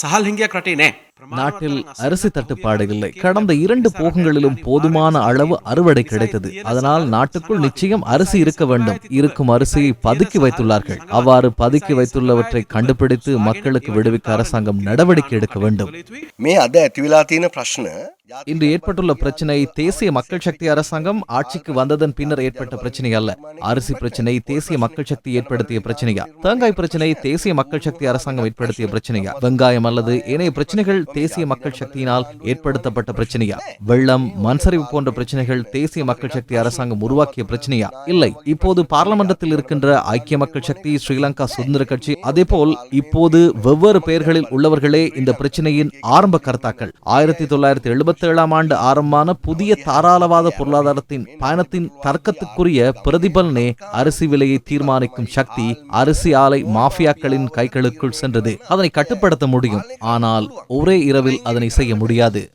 සහල් හිංගයක් රටේ නෑ. நாட்டில் அரிசி தட்டுப்பாடு இல்லை கடந்த இரண்டு போகங்களிலும் போதுமான அளவு அறுவடை கிடைத்தது. அதனால் நாட்டுக்குள் நிச்சயம் அரிசி இருக்க வேண்டும். இருக்கும் அரிசியை பதுக்கி வைத்துள்ளார்கள். அவ்வாறு பதுக்கி வைத்துள்ளவற்றை கண்டுபிடித்து மக்களுக்கு விடுவிக்க அரசாங்கம் நடவடிக்கை எடுக்க வேண்டும். இன்று ஏற்பட்டுள்ள பிரச்சனை தேசிய மக்கள் சக்தி அரசாங்கம் ஆட்சிக்கு வந்ததன் பின்னர் ஏற்பட்ட பிரச்சனை அல்ல. அரிசி பிரச்சனை தேசிய மக்கள் சக்தி ஏற்படுத்திய பிரச்சனையா? தேங்காய் பிரச்சனை தேசிய மக்கள் சக்தி அரசாங்கம் ஏற்படுத்திய பிரச்சனையா? வெங்காயம் அல்லது ஏனைய பிரச்சனைகள் தேசிய மக்கள் சக்தியினால் ஏற்படுத்தப்பட்ட பிரச்சனையா? வெள்ளம் மண்சரிவு போன்ற பிரச்சனைகள் தேசிய மக்கள் சக்தி அரசாங்கம் உருவாக்கிய பிரச்சனையா? இல்லை. இப்போது பார்லமெண்டத்தில் இருக்கின்ற ஐக்கிய மக்கள் சக்தி ஸ்ரீலங்கா சுதந்திர கட்சி அதேபோல் இப்போது வெவ்வேறு பெயர்களில் உள்ளவர்களே இந்த பிரச்சனையின் ஆரம்ப கர்த்தாக்கள். ஆயிரத்தி தொள்ளாயிரத்தி எழுபத்தி ஏழாம் ஆண்டு ஆரம்பமான புதிய தாராளவாத பொருளாதாரத்தின் பயணத்தின் தர்க்கத்துக்குரிய பிரதிபலனே அரிசி விலையை தீர்மானிக்கும் சக்தி அரிசி ஆலை மாஃபியாக்களின் கைகளுக்குள் சென்றது. அதனை கட்டுப்படுத்த முடியும். ஆனால் ஒரே இரவில் அதனை செய்ய முடியாது.